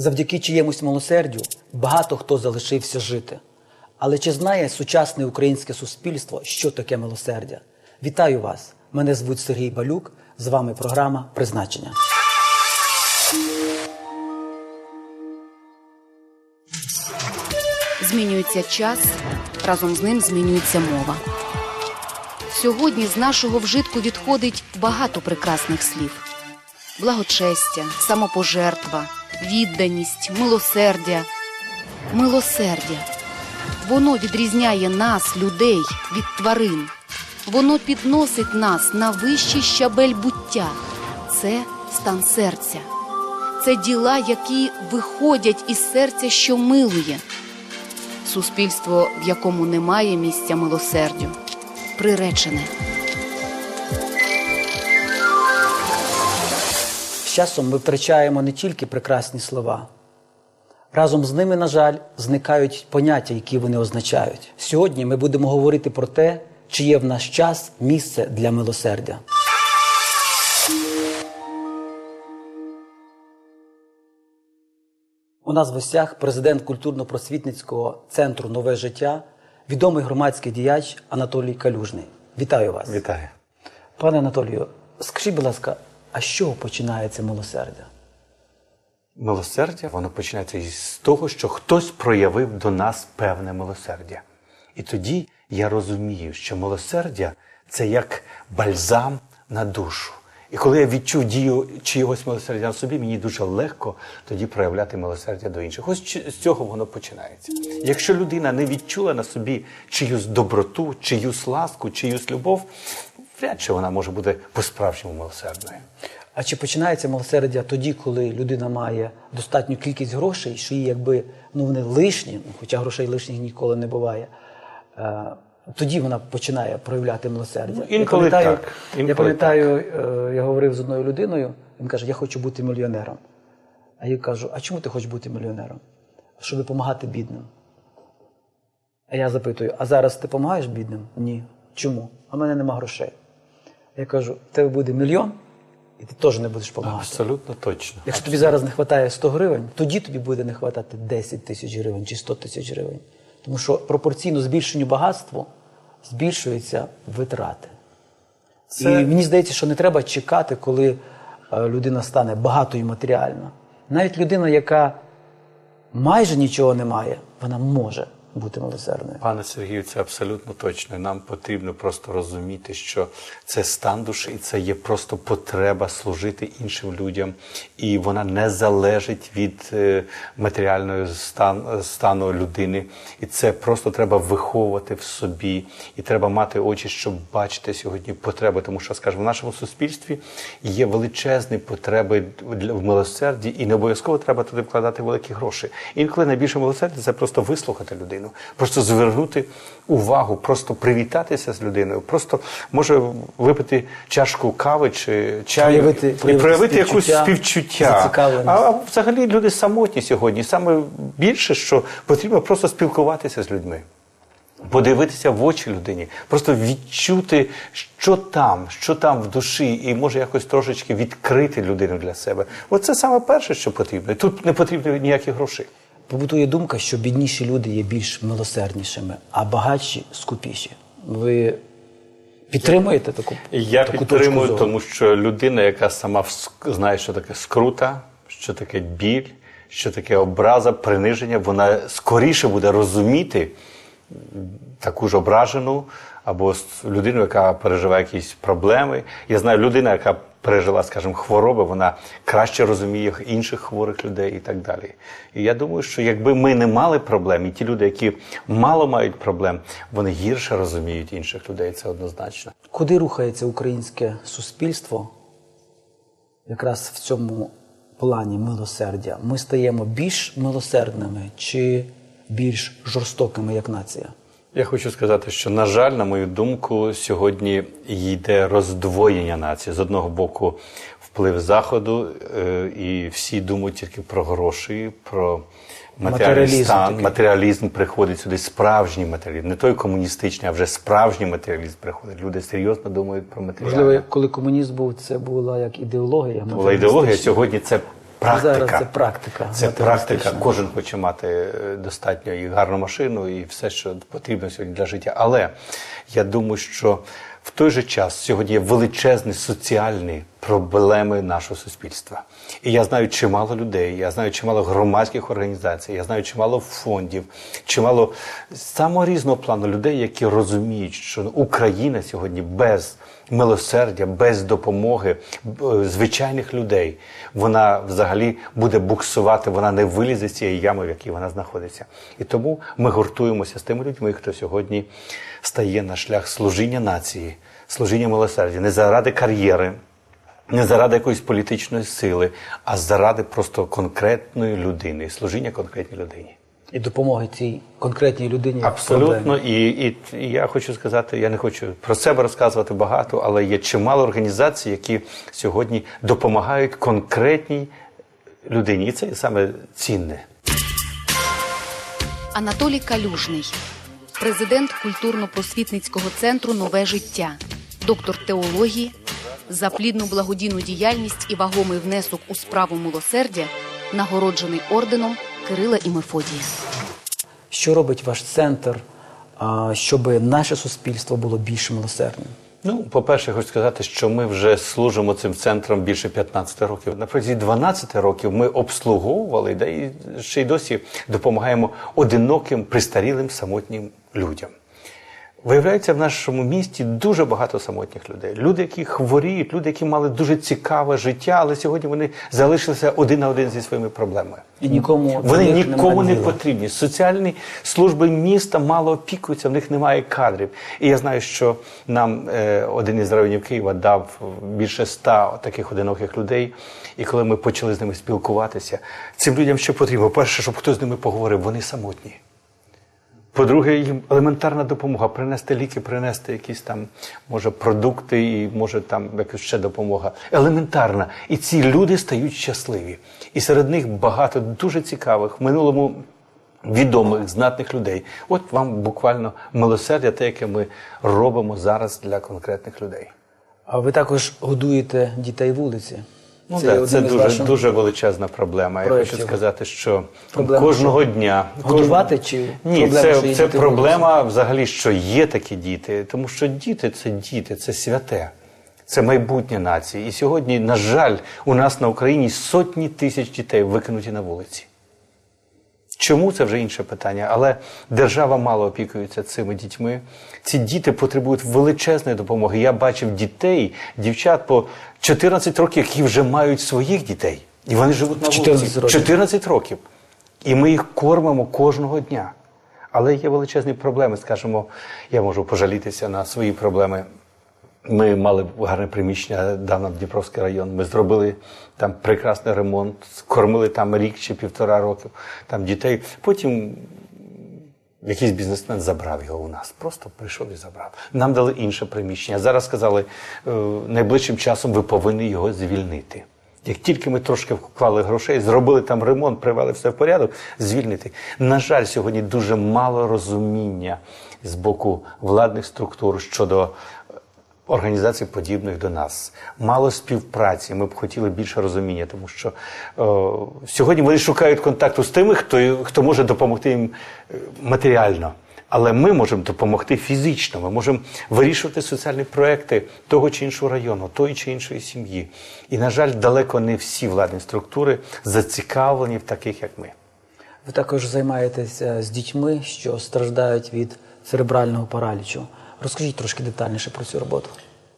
Завдяки чиємусь милосердю багато хто залишився жити. Але чи знає сучасне українське суспільство, що таке милосердя? Вітаю вас! Мене звуть Сергій Балюк. З вами програма Призначення. Змінюється час, разом з ним змінюється мова. Сьогодні з нашого вжитку відходить багато прекрасних слів: благочестя, самопожертва, відданість, милосердя. Милосердя. Воно відрізняє нас, людей, від тварин. Воно підносить нас на вищий щабель буття. Це стан серця. Це діла, які виходять із серця, що милує. Суспільство, в якому немає місця милосердю, приречене. З часом ми втрачаємо не тільки прекрасні слова. Разом з ними, на жаль, зникають поняття, які вони означають. Сьогодні ми будемо говорити про те, чи є в наш час місце для милосердя. У нас в гостях президент культурно-просвітницького центру Нове життя, відомий громадський діяч Анатолій Калюжний. Вітаю вас. Вітаю. Пане Анатолію, скажіть, будь ласка, а з чого починається милосердя? Милосердя воно починається із того, що хтось проявив до нас певне милосердя. І тоді я розумію, що милосердя це як бальзам на душу. І коли я відчув дію чиїгось милосердя на собі, мені дуже легко тоді проявляти милосердя до інших. Ось з цього воно починається. Якщо людина не відчула на собі чиюсь доброту, чиюсь ласку, чиюсь любов, вряд чи вона може бути по-справжньому милосердною. А чи починається милосердя тоді, коли людина має достатню кількість грошей, що їй якби ну вони лишні, ну, хоча грошей лишніх ніколи не буває. Е, тоді вона починає проявляти милосердя. Ну, інколи я пам'ятаю, так, я пам'ятаю, е, я говорив з одною людиною, він каже, я хочу бути мільйонером. А я кажу, а чому ти хочеш бути мільйонером? Щоб допомагати бідним. А я запитую: а зараз ти допомагаєш бідним? Ні. Чому? А в мене нема грошей. Я кажу, в тебе буде мільйон, і ти теж не будеш допомагати. Абсолютно точно. Якщо тобі зараз не вистачає 100 гривень, тоді тобі буде не вистачати 10 тисяч гривень чи 100 тисяч гривень. Тому що пропорційно збільшенню багатству збільшуються витрати. Це- І мені здається, що не треба чекати, коли е, людина стане багатою матеріально. Навіть людина, яка майже нічого не має, вона може бути милосердною. Пане Сергію, це абсолютно точно. Нам потрібно просто розуміти, що це стан душі, і це є просто потреба служити іншим людям, і вона не залежить від е, матеріального стан, стану людини. І це просто треба виховувати в собі, і треба мати очі, щоб бачити сьогодні потреби. Тому що, скажімо, в нашому суспільстві є величезні потреби в милосерді, і не обов'язково треба туди вкладати великі гроші. Інколи найбільше милосердя це просто вислухати людину, просто звернути увагу, просто привітатися з людиною, просто може випити чашку кави чи чаю Проявити- і проявити проявити якусь співчуття, співчуття. А, а взагалі люди самотні сьогодні. Саме більше, що потрібно просто спілкуватися з людьми. Подивитися в очі людині, просто відчути, що там, що там в душі, і може якось трошечки відкрити людину для себе. Оце саме перше, що потрібно. Тут не потрібно ніяких грошей. Побутує думка, що бідніші люди є більш милосерднішими, а багатші скупіші. Ви підтримуєте таку, Я таку підтримую, точку тому що людина, яка сама знає, що таке скрута, що таке біль, що таке образа, приниження, вона скоріше буде розуміти таку ж ображену або людину, яка переживає якісь проблеми. Я знаю людина, яка пережила, скажімо, хвороби, вона краще розуміє інших хворих людей і так далі. І я думаю, що якби ми не мали проблем, і ті люди, які мало мають проблем, вони гірше розуміють інших людей. Це однозначно. Куди рухається українське суспільство якраз в цьому плані милосердя? Ми стаємо більш милосердними чи більш жорстокими як нація? Я хочу сказати, що, на жаль, на мою думку, сьогодні йде роздвоєння нації. З одного боку, вплив Заходу, е, і всі думають тільки про гроші, про Матеріалізм стан. Матеріалізм приходить сюди, справжній матеріалізм. Не той комуністичний, а вже справжній матеріалізм приходить. Люди серйозно думають про матеріальне. Можливо, коли комунізм був, це була як ідеологія. була ідеологія. Сьогодні це Практика. Зараз це практика. Це практика. Кожен хоче мати е, достатньо і гарну машину, і все, що потрібно сьогодні для життя. Але я думаю, що в той же час сьогодні є величезний соціальні проблеми нашого суспільства. І я знаю чимало людей, я знаю чимало громадських організацій, я знаю чимало фондів, чимало самого різного плану людей, які розуміють, що Україна сьогодні без милосердя, без допомоги звичайних людей, вона взагалі буде буксувати, вона не вилізе з цієї ями, в якій вона знаходиться. І тому ми гуртуємося з тими людьми, хто сьогодні стає на шлях служіння нації, служіння милосердя, не заради кар'єри. Не заради якоїсь політичної сили, а заради просто конкретної людини, служіння конкретній людині. І допомоги цій конкретній людині. Абсолютно, і, і, і я хочу сказати, я не хочу про себе розказувати багато, але є чимало організацій, які сьогодні допомагають конкретній людині. І це саме цінне. Анатолій Калюжний, президент культурно-просвітницького центру Нове життя, доктор теології, за плідну благодійну діяльність і вагомий внесок у справу милосердя, нагороджений орденом Кирила і Мефодія. Що робить ваш центр, щоб наше суспільство було більш милосердним? Ну, по-перше, хочу сказати, що ми вже служимо цим центром більше 15 років. На протязі 12 років ми обслуговували, да і ще й досі допомагаємо одиноким, пристарілим, самотнім людям. Виявляється, в нашому місті дуже багато самотніх людей. Люди, які хворіють, люди, які мали дуже цікаве життя, але сьогодні вони залишилися один на один зі своїми проблемами. І нікому Вони нікому не потрібні. Соціальні служби міста мало опікуються, в них немає кадрів. І я знаю, що нам е, один із районів Києва дав більше ста таких одиноких людей. І коли ми почали з ними спілкуватися, цим людям що потрібно? Перше, щоб хтось з ними поговорив, вони самотні. По-друге, їм елементарна допомога принести ліки, принести якісь там, може, продукти і може там якась ще допомога. Елементарна. І ці люди стають щасливі. І серед них багато дуже цікавих в минулому відомих, знатних людей. От вам буквально милосердя, те, яке ми робимо зараз для конкретних людей. А ви також годуєте дітей вулиці. Ну, це, да, це дуже, дуже величезна проблема. Я хочу сказати, що Проблема кожного дня Годувати кожного- чи ні, проблема, це, що це проблема взагалі, що є такі діти, тому що діти це діти, це святе. Це майбутнє нації. І сьогодні, на жаль, у нас на Україні сотні тисяч дітей викинуті на вулиці. Чому це вже інше питання? Але держава мало опікується цими дітьми. Ці діти потребують величезної допомоги. Я бачив дітей, дівчат по 14 років, які вже мають своїх дітей. І вони живуть на 14 вулиці. років. 14 років. І ми їх кормимо кожного дня. Але є величезні проблеми. Скажімо, я можу пожалітися на свої проблеми. Ми мали гарне приміщення давно Дніпровський район. Ми зробили там прекрасний ремонт, кормили там рік чи півтора років там дітей. Потім якийсь бізнесмен забрав його у нас. Просто прийшов і забрав. Нам дали інше приміщення. Зараз сказали, е, найближчим часом ви повинні його звільнити. Як тільки ми трошки вклали грошей, зробили там ремонт, привели все в порядок, звільнити. На жаль, сьогодні дуже мало розуміння з боку владних структур щодо організацій, подібних до нас. Мало співпраці. Ми б хотіли більше розуміння, тому що е, сьогодні вони шукають контакту з тими, хто, хто може допомогти їм е, матеріально. Але ми можемо допомогти фізично. Ми можемо вирішувати соціальні проекти того чи іншого району, тої чи іншої сім'ї. І, на жаль, далеко не всі владні структури зацікавлені в таких, як ми. Ви також займаєтеся з дітьми, що страждають від церебрального паралічу. Розкажіть трошки детальніше про цю роботу.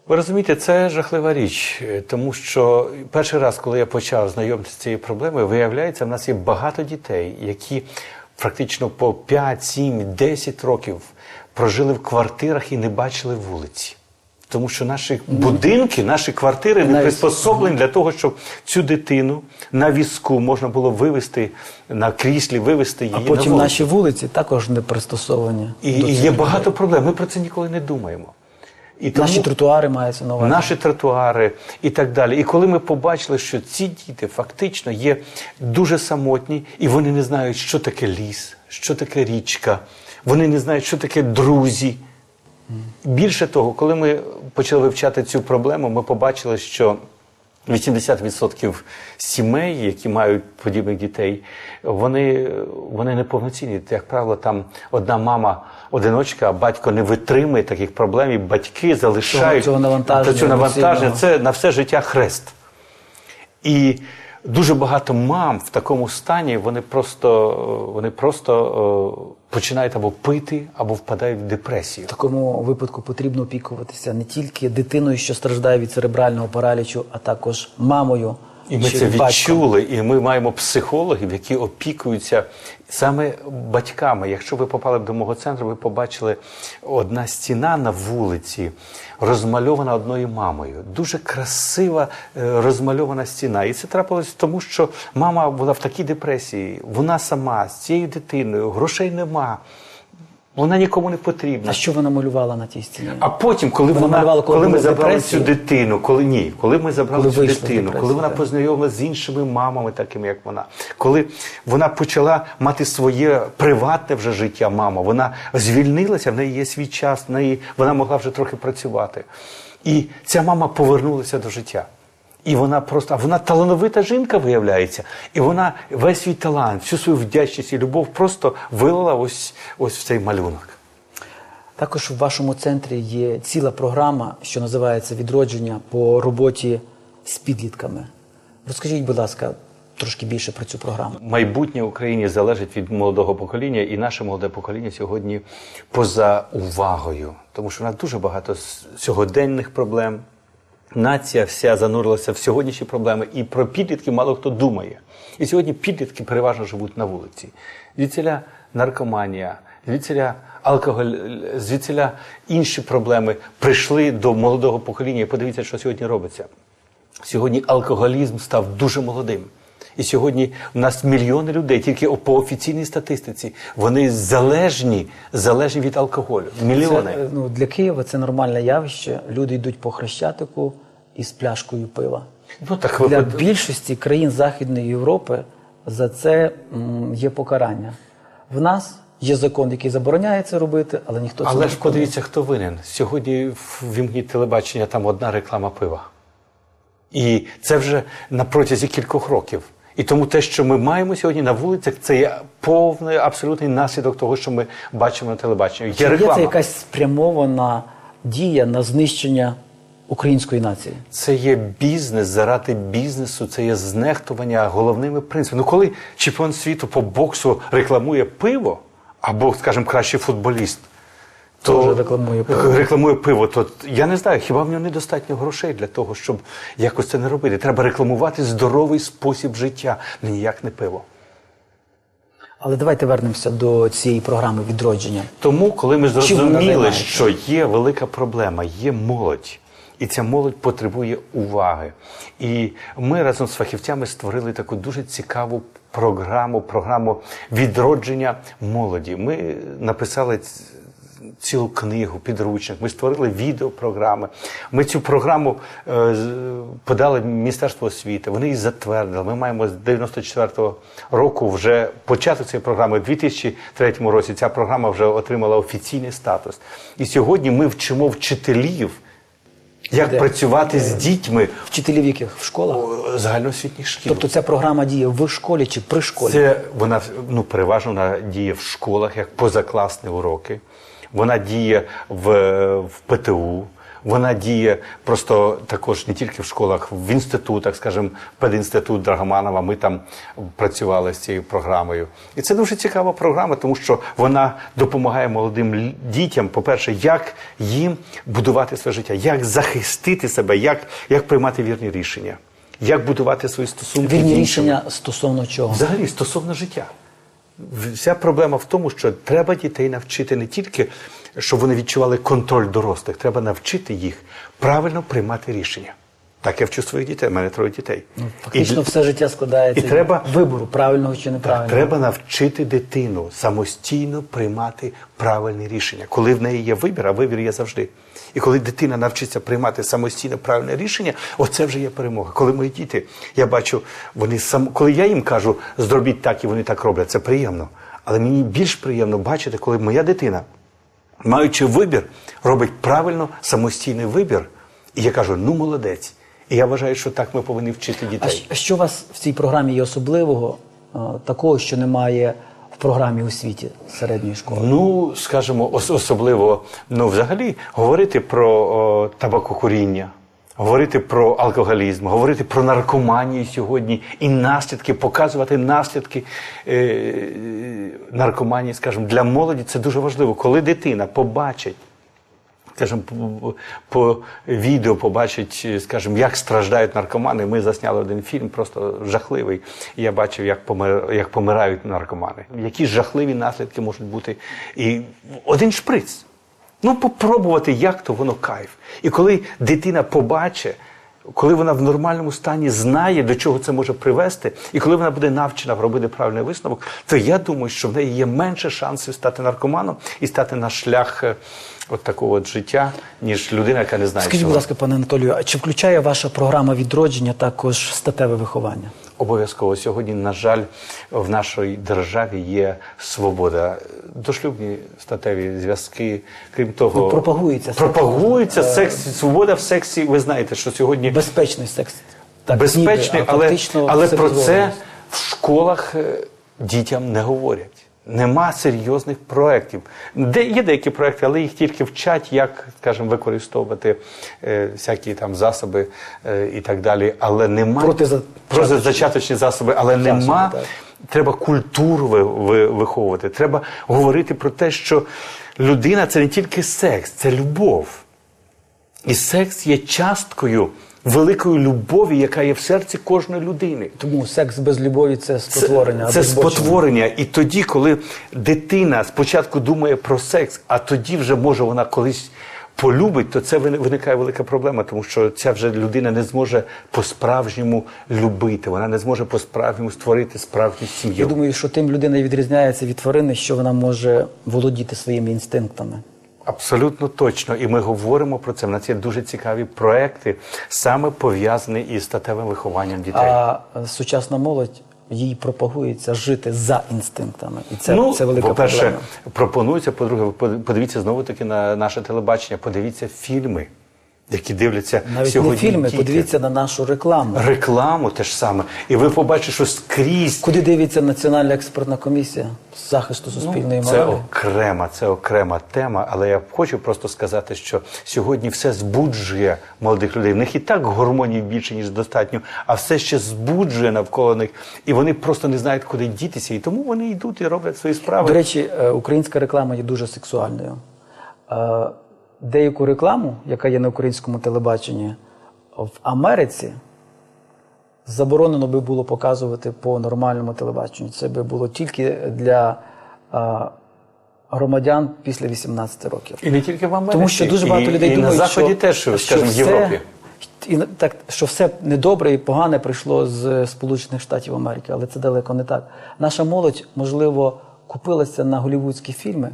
Ви розумієте, це жахлива річ, е, тому що перший раз, коли я почав знайомитися з цією проблемою, виявляється, в нас є багато дітей, які практично по 5, 7, 10 років прожили в квартирах і не бачили вулиці. Тому що наші будинки, наші квартири не приспособлені для того, щоб цю дитину на візку можна було вивести на кріслі, вивести її А потім вулицю. наші вулиці також не пристосовані. І, до і є багато проблем. Ми про це ніколи не думаємо. І тому- Наші тротуари маються на увазі. наші тротуари і так далі. І коли ми побачили, що ці діти фактично є дуже самотні, і вони не знають, що таке ліс, що таке річка, вони не знають, що таке друзі. Більше того, коли ми почали вивчати цю проблему, ми побачили, що 80% сімей, які мають подібних дітей, вони, вони неповноцінні. Як правило, там одна мама одиночка, а батько не витримує таких проблем, і батьки залишають цього навантаження цього навантаження. Це на все життя хрест. І дуже багато мам в такому стані вони просто, вони просто е, починають або пити, або впадають в депресію. В такому випадку потрібно опікуватися не тільки дитиною, що страждає від церебрального паралічу, а також мамою. І ми чи це батьком. відчули, і ми маємо психологів, які опікуються саме батьками. Якщо ви попали до мого центру, ви побачили одна стіна на вулиці, розмальована одною мамою. Дуже красива е, розмальована стіна. І це трапилось тому, що мама була в такій депресії. Вона сама з цією дитиною, грошей нема. Вона нікому не потрібна. А що вона малювала на тій стіні? А потім, коли Вона вона, коли коли ми забрали депресія? цю дитину, коли ні, коли ми забрали Коли цю дитину, депресії, коли вона познайомилася з іншими мамами, такими як вона, коли вона почала мати своє приватне вже життя, мама, вона звільнилася, в неї є свій час, в неї вона могла вже трохи працювати. І ця мама повернулася до життя. І вона просто, а вона талановита жінка виявляється, і вона весь свій талант, всю свою вдячність і любов просто вилила ось, ось в цей малюнок. Також в вашому центрі є ціла програма, що називається відродження по роботі з підлітками. Розкажіть, будь ласка, трошки більше про цю програму. Майбутнє Україні залежить від молодого покоління, і наше молоде покоління сьогодні поза увагою, тому що нас дуже багато сьогоденних проблем. Нація вся занурилася в сьогоднішні проблеми, і про підлітків мало хто думає. І сьогодні підлітки переважно живуть на вулиці. Звідсіля наркоманія, звідсіля алкоголь, звідсіля інші проблеми прийшли до молодого покоління. І подивіться, що сьогодні робиться. Сьогодні алкоголізм став дуже молодим. І сьогодні в нас мільйони людей, тільки по офіційній статистиці, вони залежні, залежні від алкоголю. Мільйони. Це, е, ну, для Києва це нормальне явище. Люди йдуть по хрещатику із пляшкою пива. Ну так Для под- більшості країн Західної Європи за це м, є покарання. В нас є закон, який забороняє це робити, але ніхто це Але не ж подивіться, хто винен. Сьогодні в вімкніть телебачення там одна реклама пива. І це вже на протязі кількох років. І тому те, що ми маємо сьогодні на вулицях, це є повний абсолютний наслідок того, що ми бачимо на телебаченні. Є є це якась спрямована дія на знищення української нації? Це є бізнес заради бізнесу, це є знехтування головними принципами. Ну коли чемпіон світу по боксу рекламує пиво, або, скажімо, кращий футболіст, то рекламує пиво. рекламує пиво, то я не знаю, хіба в нього недостатньо грошей для того, щоб якось це не робити. Треба рекламувати здоровий спосіб життя, ніяк не пиво. Але давайте вернемося до цієї програми відродження. Тому, коли ми зрозуміли, що є велика проблема, є молодь, і ця молодь потребує уваги. І ми разом з фахівцями створили таку дуже цікаву програму, програму відродження молоді. Ми написали цілу книгу, підручник. Ми створили відеопрограми. Ми цю програму е, подали в Міністерство освіти. Вони її затвердили. Ми маємо з 94-го року вже початок цієї програми. У 2003 році ця програма вже отримала офіційний статус. І сьогодні ми вчимо вчителів, як Де? працювати з дітьми Вчителів яких в школах? у загальноосвітніх шкіл. Тобто ця програма діє в школі чи при школі? Це вона ну переважно вона діє в школах як позакласні уроки. Вона діє в, в ПТУ. Вона діє просто також не тільки в школах, в інститутах, скажімо, педінститут Драгоманова. Ми там працювали з цією програмою. І це дуже цікава програма, тому що вона допомагає молодим дітям, по-перше, як їм будувати своє життя, як захистити себе, як, як приймати вірні рішення, як будувати свої стосунки. Вірні рішення стосовно чого? Взагалі, стосовно життя. Вся проблема в тому, що треба дітей навчити не тільки, щоб вони відчували контроль дорослих, треба навчити їх правильно приймати рішення. Так я вчу своїх дітей, в мене троє дітей. Ну, Фактично І все життя складається і треба- вибору, правильного чи неправильного. Треба навчити дитину самостійно приймати правильні рішення. Коли в неї є вибір, а вибір є завжди. І коли дитина навчиться приймати самостійно правильне рішення, оце вже є перемога. Коли мої діти, я бачу, вони сам, коли я їм кажу, зробіть так, і вони так роблять, це приємно. Але мені більш приємно бачити, коли моя дитина, маючи вибір, робить правильно самостійний вибір. І я кажу: ну молодець. І я вважаю, що так ми повинні вчити дітей. щ- що у вас в цій програмі є особливого, такого, що немає програмі у світі середньої школи? Ну, скажімо, ос- особливо, ну, взагалі, говорити про о, табакокуріння, говорити про алкоголізм, говорити про наркоманію сьогодні і наслідки, показувати наслідки е, наркоманії, скажімо, для молоді це дуже важливо. Коли дитина побачить. Скажімо, по, по відео побачить, скажімо, як страждають наркомани. Ми засняли один фільм, просто жахливий. І я бачив, як помир, як помирають наркомани. Які жахливі наслідки можуть бути. І один шприц. Ну, попробувати, як то воно кайф. І коли дитина побачить, коли вона в нормальному стані знає, до чого це може привести, і коли вона буде навчена робити правильний висновок, то я думаю, що в неї є менше шансів стати наркоманом і стати на шлях е, от такого от життя, ніж людина, яка не знає Скажіть, будь ласка, пане Анатолію, а чи включає ваша програма відродження також статеве виховання? Обов'язково сьогодні, на жаль, в нашій державі є свобода. Дошлюбні статеві зв'язки, крім того, Ну, пропагується пропагується секс, свобода в сексі. Ви знаєте, що сьогодні Безпечний секс. Так, безпечний, ніби, але, але про це в школах е, дітям не говорять. Нема серйозних проєктів. Де є деякі проєкти, але їх тільки вчать, як, скажімо, використовувати е, всякі там засоби е, і так далі. Але нема Протиза- протизачаточні засоби, але Засоби, нема. так. Треба культуру ви- ви- виховувати. Треба говорити про те, що людина це не тільки секс, це любов. І секс є часткою великої любові, яка є в серці кожної людини. Тому секс без любові це спотворення. Це збочення. спотворення. І тоді, коли дитина спочатку думає про секс, а тоді вже може вона колись полюбить, то це вини- виникає велика проблема, тому що ця вже людина не зможе по-справжньому любити, вона не зможе по-справжньому створити справжню сім'ю. Я думаю, що тим людина відрізняється від тварини, що вона може володіти своїми інстинктами. Абсолютно точно. І ми говоримо про це. В нас є дуже цікаві проекти, саме пов'язані із статевим вихованням дітей. А е, сучасна молодь їй пропагується жити за інстинктами, і це, ну, це велика по-перше, проблема. пропонується, по-друге, ви подивіться знову таки на наше телебачення, подивіться фільми, які дивляться Навіть сьогодні. не фільми, діти. подивіться на нашу рекламу. рекламу теж саме. І ви побачите, що скрізь Куди дивиться Національна експертна комісія з захисту суспільної Ну, це моралі? окрема, це окрема тема. Але я хочу просто сказати, що сьогодні все збуджує молодих людей. В них і так гормонів більше ніж достатньо, а все ще збуджує навколо них, і вони просто не знають, куди дітися. І тому вони йдуть і роблять свої справи. До речі, е, українська реклама є дуже сексуальною. Е, Деяку рекламу, яка є на українському телебаченні, в Америці заборонено би було показувати по нормальному телебаченню. Це би було тільки для е, громадян після 18 років. І не тільки в Америці. Тому що дуже багато і, людей і думають, на заході що, теж, що скажімо, в Європі. І так, що все недобре і погане прийшло з Сполучених Штатів Америки, але це далеко не так. Наша молодь, можливо, купилася на голівудські фільми,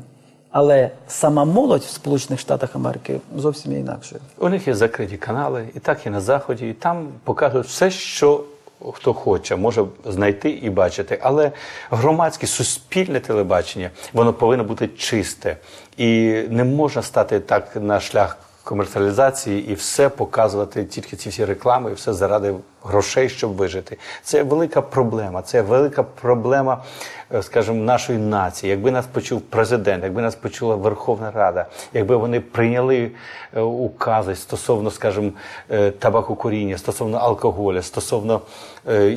але сама молодь в Сполучених Штатах Америки зовсім є інакшою. У них є закриті канали, і так і на заході, і там показують все, що хто хоче, може знайти і бачити. Але громадське суспільне телебачення воно повинно бути чисте, і не можна стати так на шлях комерціалізації і все показувати, тільки ці всі реклами, і все заради грошей, щоб вижити. Це велика проблема. Це велика проблема, е, скажімо, нашої нації. Якби нас почув президент, якби нас почула Верховна Рада, якби вони прийняли е, укази стосовно, скажімо, е, табакокуріння, стосовно алкоголю, стосовно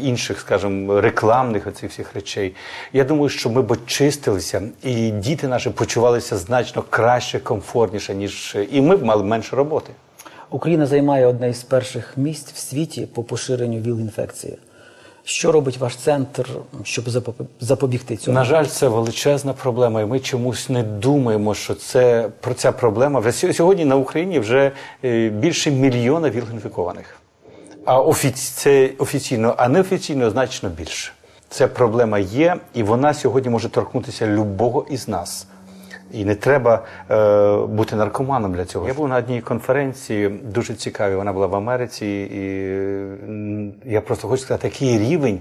інших, скажімо, рекламних оцих всіх речей. Я думаю, що ми б очистилися, і діти наші почувалися значно краще, комфортніше, ніж і ми б мали менше роботи. Україна займає одне із перших місць в світі по поширенню ВІЛ-інфекції. Що робить ваш центр, щоб запобігти цьому? На жаль, це величезна проблема, і ми чомусь не думаємо, що це про ця проблема. Вже сьо- сьогодні на Україні вже е, більше мільйона віл-інфікованих. А офіці... офіційно, а неофіційно значно більше. Ця проблема є, і вона сьогодні може торкнутися любого із нас. І не треба е, бути наркоманом для цього. Я був на одній конференції, дуже цікавій, вона була в Америці, і я просто хочу сказати, який рівень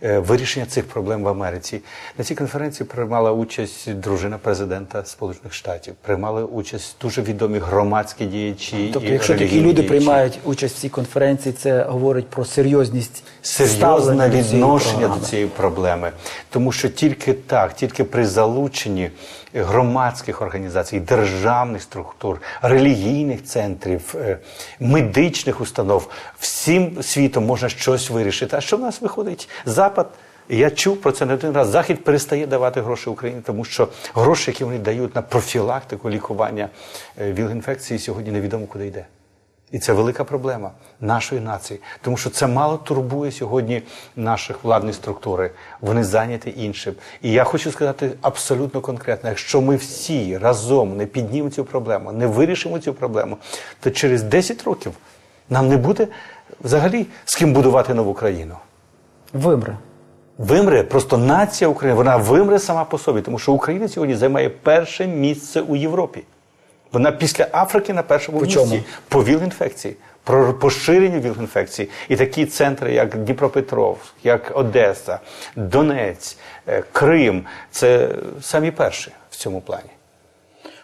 вирішення цих проблем в Америці. На цій конференції приймала участь дружина президента Сполучених Штатів, приймали участь дуже відомі громадські діячі. Тобто, і якщо такі люди діячі. приймають участь в цій конференції, це говорить про серйозність серйозне відношення до цієї проблеми, тому що тільки так, тільки при залученні громадських організацій, державних структур, релігійних центрів, е, медичних установ, всім світом можна щось вирішити. А що в нас виходить? Запад. Я чув про це не один раз. Захід перестає давати гроші Україні, тому що гроші, які вони дають на профілактику лікування е, віл-інфекції, сьогодні невідомо куди йде. І це велика проблема нашої нації, тому що це мало турбує сьогодні наших владні структури. Вони зайняті іншим. І я хочу сказати абсолютно конкретно: якщо ми всі разом не піднімемо цю проблему, не вирішимо цю проблему, то через 10 років нам не буде взагалі з ким будувати нову країну. Вимре. Вимре просто нація України, вона вимре сама по собі, тому що Україна сьогодні займає перше місце у Європі. Вона після Африки на першому місці по віл-інфекції, про поширенню віл-інфекції. І такі центри, як Дніпропетровськ, як Одеса, Донець, е, Крим це самі перші в цьому плані.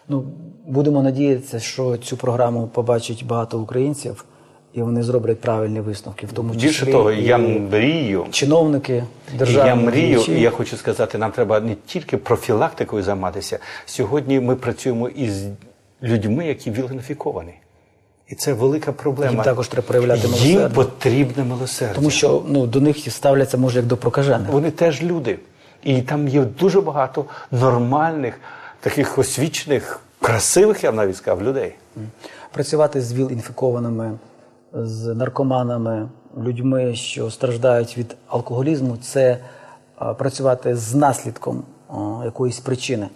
Ну, будемо надіятися, що цю програму побачать багато українців, і вони зроблять правильні висновки, в тому числі Більше того, і я мрію. чиновники І державні. Я мрію, і я хочу сказати, нам треба не тільки профілактикою займатися. Сьогодні ми працюємо із людьми, які віл-інфіковані. І це велика проблема. Їм також треба проявляти Їм потрібне милосердя. Тому що ну, до них ставляться, може, як до прокажених. Вони теж люди. І там є дуже багато нормальних, таких освічених, красивих, я б навіть сказав, людей. Працювати з ВІЛ-інфікованими, з наркоманами, людьми, що страждають від алкоголізму, це працювати з наслідком якоїсь причини.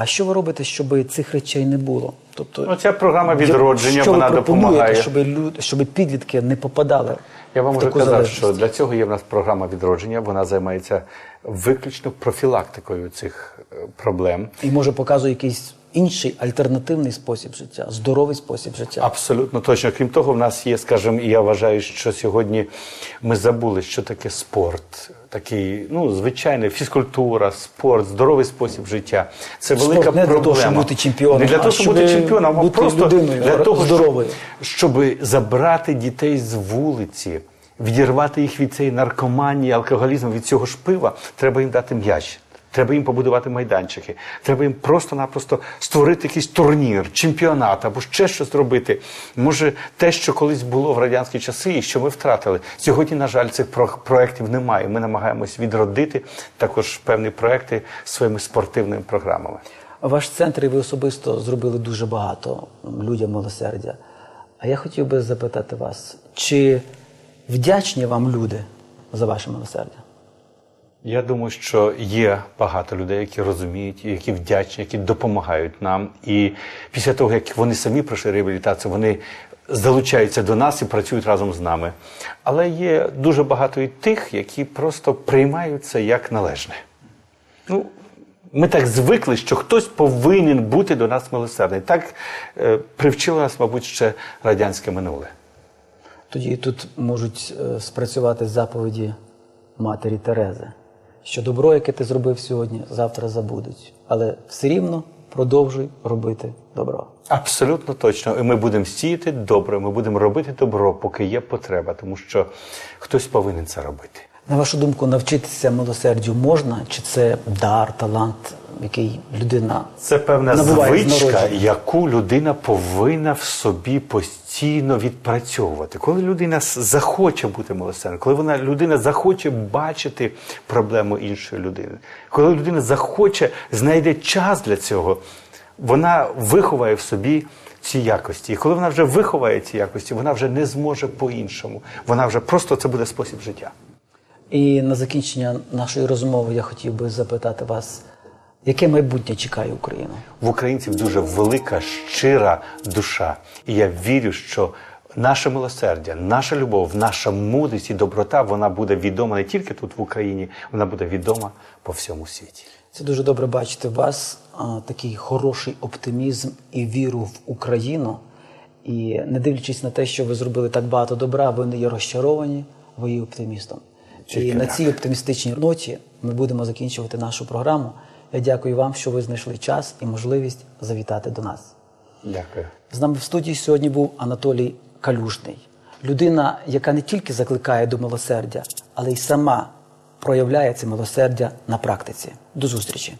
А що ви робите, щоб цих речей не було? Тобто, Ну, ця програма відродження, що вона ви допомагає. щоб, люд, щоб підлітки не попадали Я вам в казав, залежність? що для цього є в нас програма відродження. Вона займається виключно профілактикою цих е, проблем. І може показує якийсь інший альтернативний спосіб життя, здоровий спосіб життя. Абсолютно точно. Крім того, в нас є, скажімо, і я вважаю, що сьогодні ми забули, що таке спорт. Такий, ну, звичайний, фізкультура, спорт, здоровий спосіб життя. Це Спорт велика не для того, щоб бути чемпіоном, Не для того, щоб щоб бути чемпіоном, а бути просто людиною для того, здоровою. щоб, щоб забрати дітей з вулиці, відірвати їх від цієї наркоманії, алкоголізму, від цього ж пива, треба їм дати м'яч. Треба їм побудувати майданчики. Треба їм просто-напросто створити якийсь турнір, чемпіонат або ще щось зробити. Може, те, що колись було в радянські часи, і що ми втратили. Сьогодні, на жаль, цих про- проєктів немає. Ми намагаємось відродити також певні проекти своїми спортивними програмами. Ваш центр і ви особисто зробили дуже багато людям милосердя. А я хотів би запитати вас, чи вдячні вам люди за ваше милосердя? Я думаю, що є багато людей, які розуміють, які вдячні, які допомагають нам. І після того, як вони самі пройшли реабілітацію, вони залучаються до нас і працюють разом з нами. Але є дуже багато і тих, які просто приймають це як належне. Ну, ми так звикли, що хтось повинен бути до нас милосердний. Так е, привчило нас, мабуть, ще радянське минуле. Тоді тут можуть е, спрацювати заповіді матері Терези, що добро, яке ти зробив сьогодні, завтра забудуть. Але все рівно продовжуй робити добро. Абсолютно точно. І ми будемо сіяти добре, ми будемо робити добро, поки є потреба, тому що хтось повинен це робити. На вашу думку, навчитися милосердю можна? Чи це дар, талант, який людина Це певна звичка, яку людина повинна в собі постійно відпрацьовувати. Коли людина захоче бути милосердною, коли вона людина захоче бачити проблему іншої людини, коли людина захоче, знайде час для цього, вона виховає в собі ці якості. І коли вона вже виховає ці якості, вона вже не зможе по-іншому. Вона вже просто це буде спосіб життя. І на закінчення нашої розмови я хотів би запитати вас, яке майбутнє чекає Україну? В українців дуже велика, щира душа. І я вірю, що наше милосердя, наша любов, наша мудрість і доброта вона буде відома не тільки тут в Україні, вона буде відома по всьому світі. Це дуже добре бачити в вас а, такий хороший оптимізм і віру в Україну. І не дивлячись на те, що ви зробили так багато добра, ви не є розчаровані, ви є оптимістом. І Тільки на цій оптимістичній ноті ми будемо закінчувати нашу програму. Я дякую вам, що ви знайшли час і можливість завітати до нас. Дякую. З нами в студії сьогодні був Анатолій Калюжний, людина, яка не тільки закликає до милосердя, але й сама проявляє це милосердя на практиці. До зустрічі!